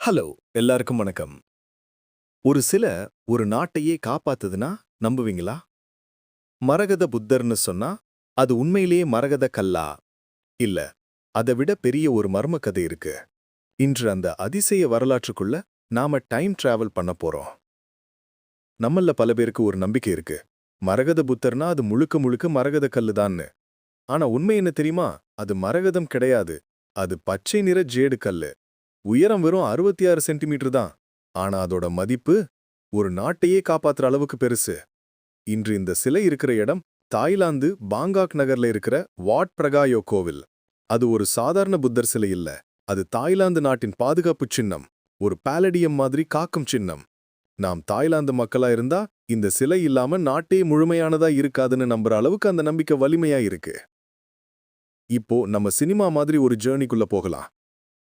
Hello எல்லாருக்கும் வணக்கம். ஒரு சில ஒரு நாட்டையே காப்பாத்துதுன்னா நம்புவீங்களா? மரகத புத்தர்னு சொன்னா அது உண்மையிலேயே மரகத கல்லா? இல்ல அதை விட பெரிய ஒரு மர்ம கதை இருக்கு. இன்று அந்த அதிசய வரலாற்றுக்குள்ள நாம டைம் டிராவல் பண்ண போறோம். நம்மள பல பேருக்கு ஒரு நம்பிக்கை இருக்கு. மரகத புத்தர்னா அது முழுக்க முழுக்க மரகத கல்லு தான்னு. ஆனா உண்மை என்ன தெரியுமா? அது மரகதம் கிடையாது. அது பச்சை நிற ஜேடு கல்லு. உயரம் வெறும் அறுபத்தி ஆறு சென்டிமீட்டர் தான். ஆனா அதோட மதிப்பு ஒரு நாட்டையே காப்பாத்துற அளவுக்கு பெருசு. இன்று இந்த சிலை இருக்கிற இடம் தாய்லாந்து பாங்காக் நகர்ல இருக்கிற வாட் பிரகாயோ கோவில். அது ஒரு சாதாரண புத்தர் சிலை இல்ல. அது தாய்லாந்து நாட்டின் பாதுகாப்பு சின்னம். ஒரு பாலடியம் மாதிரி காக்கும் சின்னம். நாம் தாய்லாந்து மக்களா இருந்தா இந்த சிலை இல்லாம நாட்டே முழுமையானதா இருக்காதுன்னு நம்புற அளவுக்கு அந்த நம்பிக்கை வலிமையா இருக்கு. இப்போ நம்ம சினிமா மாதிரி ஒரு ஜேர்னிக்குள்ள போகலாம்.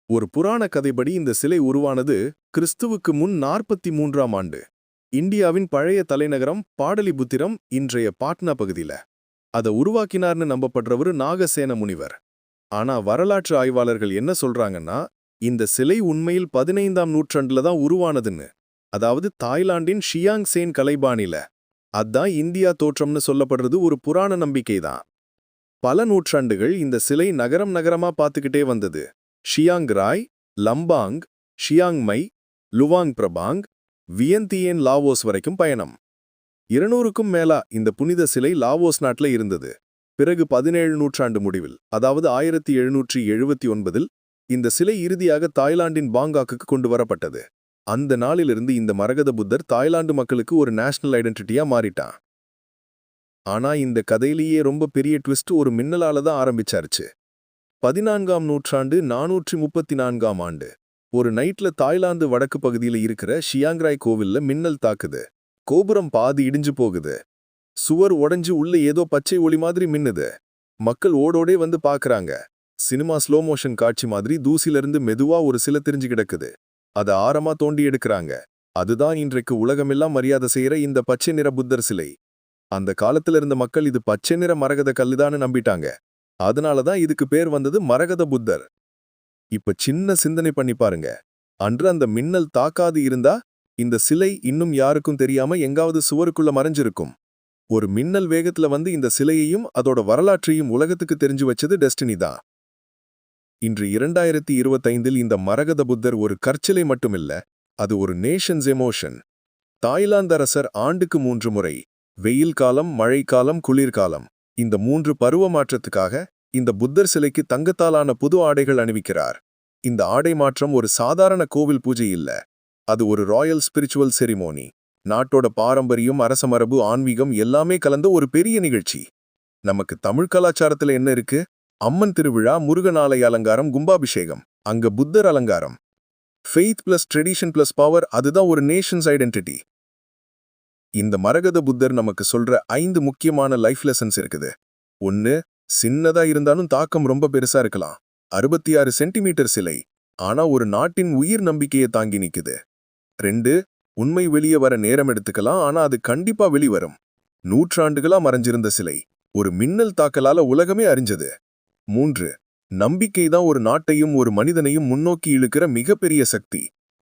ஒரு புராண கதைப்படி இந்த சிலை உருவானது கிறிஸ்துவுக்கு முன் நாற்பத்தி மூன்றாம் ஆண்டு. இந்தியாவின் பழைய தலைநகரம் பாடலிபுத்திரம் இன்றைய பாட்னா பகுதியில. அதை உருவாக்கினார்னு நம்பப்படுறவரு நாகசேன முனிவர். ஆனா வரலாற்று ஆய்வாளர்கள் என்ன சொல்றாங்கன்னா இந்த சிலை உண்மையில் பதினைந்தாம் நூற்றாண்டுல தான் உருவானதுன்னு. அதாவது தாய்லாந்தின் ஷியாங் சேன் கலைபாணில. அதான் இந்தியா தோற்றம்னு சொல்லப்படுறது ஒரு புராண நம்பிக்கைதான். பல நூற்றாண்டுகள் இந்த சிலை நகரம் நகரமா பார்த்துக்கிட்டே வந்தது. Chiang Rai Lampang Chiang Mai Luang Prabang Vientiane Laos வரைக்கும் பயணம். இருநூறுக்கும் மேலா இந்த புனித சிலை லாவோஸ் நாட்டுல இருந்தது. பிறகு பதினேழு நூற்றாண்டு முடிவில் அதாவது ஆயிரத்தி எழுநூற்றி எழுபத்தி ஒன்பதில் இந்த சிலை இறுதியாக தாய்லாந்தின் பாங்காக்குக்கு கொண்டு வரப்பட்டது. அந்த நாளிலிருந்து இந்த மரகத புத்தர் தாய்லாந்து மக்களுக்கு ஒரு நேஷனல் ஐடென்டிட்டியா மாறிட்டான். ஆனா இந்த கதையிலேயே ரொம்ப பெரிய ட்விஸ்ட் ஒரு மின்னலால தான் ஆரம்பிச்சாருச்சு. பதினான்காம் நூற்றாண்டு நானூற்றி முப்பத்தி நான்காம் ஆண்டு. ஒரு நைட்ல தாய்லாந்து வடக்கு பகுதியில இருக்கிற ஷியாங்ராய் கோவில்ல மின்னல் தாக்குது. கோபுரம் பாதி இடிஞ்சு போகுது. சுவர் உடைஞ்சு உள்ள ஏதோ பச்சை ஒளி மாதிரி மின்னுது. மக்கள் ஓடோடே வந்து பாக்குறாங்க. சினிமா ஸ்லோ மோஷன் காட்சி மாதிரி தூசிலிருந்து மெதுவா ஒரு சில தெரிஞ்சு கிடக்குது. அத ஆரமா தோண்டி எடுக்கறாங்க. அதுதான் இன்றைக்கு உலகமெல்லாம் மரியாதை செய்யற இந்த பச்சை நிற புத்தர் சிலை. அந்த காலத்துல இருந்த மக்கள் இது பச்சை நிற மரகத கல்லுதான்னு நம்பிட்டாங்க. அதனால தான் இதுக்கு பேர் வந்தது மரகத புத்தர். இப்ப சின்ன சிந்தனை பண்ணி பாருங்க. அன்று அந்த மின்னல் தாக்காது இருந்தா இந்த சிலை இன்னும் யாருக்கும் தெரியாம எங்காவது சுவருக்குள்ள மறைஞ்சிருக்கும். ஒரு மின்னல் வேகத்துல வந்து இந்த சிலையையும் அதோட வரலாற்றையும் உலகத்துக்கு தெரிஞ்சு வச்சது டெஸ்டினி தான். இன்று இரண்டாயிரத்தி இருபத்தைந்தில் இந்த மரகத புத்தர் ஒரு கற்சிலை மட்டுமில்ல அது ஒரு நேஷன்ஸ் எமோஷன். தாய்லாந்து அரசர் ஆண்டுக்கு மூன்று முறை வெயில் காலம் மழைக்காலம் குளிர்காலம் இந்த மூன்று பருவ மாற்றத்துக்காக இந்த புத்தர் சிலைக்கு தங்கத்தாலான புது ஆடைகள் அணிவிக்கிறார். இந்த ஆடை மாற்றம் ஒரு சாதாரண கோவில் பூஜை இல்ல. அது ஒரு ராயல் ஸ்பிரிச்சுவல் செரிமோனி. நாட்டோட பாரம்பரியம் அரசமரபு ஆன்மீகம் எல்லாமே கலந்த ஒரு பெரிய நிகழ்ச்சி. நமக்கு தமிழ் கலாச்சாரத்துல என்ன இருக்கு? அம்மன் திருவிழா முருகனாலய அலங்காரம் கும்பாபிஷேகம். அங்க புத்தர் அலங்காரம். Faith plus tradition plus power அதுதான் ஒரு நேஷன்ஸ் ஐடென்டிட்டி இந்த மரகத புத்தர் நமக்கு சொல்ற ஐந்து முக்கியமான லைஃப் லெசன்ஸ் இருக்குது. ஒன்னு சின்னதா இருந்தாலும் தாக்கம் ரொம்ப பெருசா இருக்கலாம். அறுபத்தி ஆறு சென்டிமீட்டர் சிலை ஆனா ஒரு நாட்டின் உயிர் நம்பிக்கையை தாங்கி நிக்குது. ரெண்டு உண்மை வெளியே வர நேரம் எடுத்துக்கலாம் ஆனா அது கண்டிப்பா வெளிவரும். நூற்றாண்டுகளா மறைஞ்சிருந்த சிலை ஒரு மின்னல் தாக்கலால உலகமே அறிஞ்சது. மூன்று நம்பிக்கை தான் ஒரு நாட்டையும் ஒரு மனிதனையும் முன்னோக்கி இழுக்கிற மிகப்பெரிய சக்தி.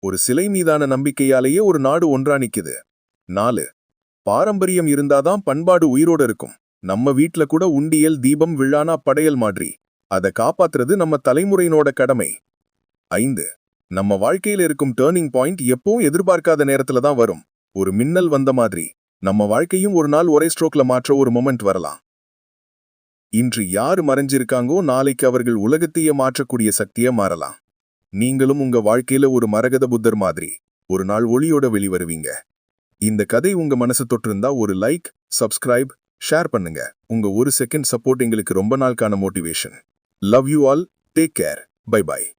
ஒரு சிலை மீதான நம்பிக்கையாலேயே ஒரு நாடு ஒன்றா நிக்குது. நாலு. பாரம்பரியம் இருந்தாதான் பண்பாடு உயிரோட இருக்கும். நம்ம வீட்ல கூட உண்டியல் தீபம் விழானா படையல் மாதிரி. அதை காப்பாத்துறது நம்ம தலைமுறையினோட கடமை. ஐந்து. நம்ம வாழ்க்கையில இருக்கும் டேர்னிங் பாயிண்ட் எப்பவும் எதிர்பார்க்காத நேரத்துல தான் வரும். ஒரு மின்னல் வந்த மாதிரி. நம்ம வாழ்க்கையும் ஒரு நாள் ஒரே ஸ்ட்ரோக்ல மாற்ற ஒரு மொமெண்ட் வரலாம். இன்று யாரு மறைஞ்சிருக்காங்கோ நாளைக்கு அவர்கள் உலகத்தையே மாற்றக்கூடிய சக்தியே மாறலாம். நீங்களும் உங்க வாழ்க்கையில ஒரு மரகத புத்தர் மாதிரி. ஒரு நாள் ஒளியோட வெளிவருவீங்க. இந்த கதை உங்க மனசு தொட்டிருந்தா ஒரு லைக் சப்ஸ்கிரைப் ஷேர் பண்ணுங்க. உங்க ஒரு செகண்ட் சப்போர்ட் எங்களுக்கு ரொம்ப நாளுக்கான motivation love you all take care bye bye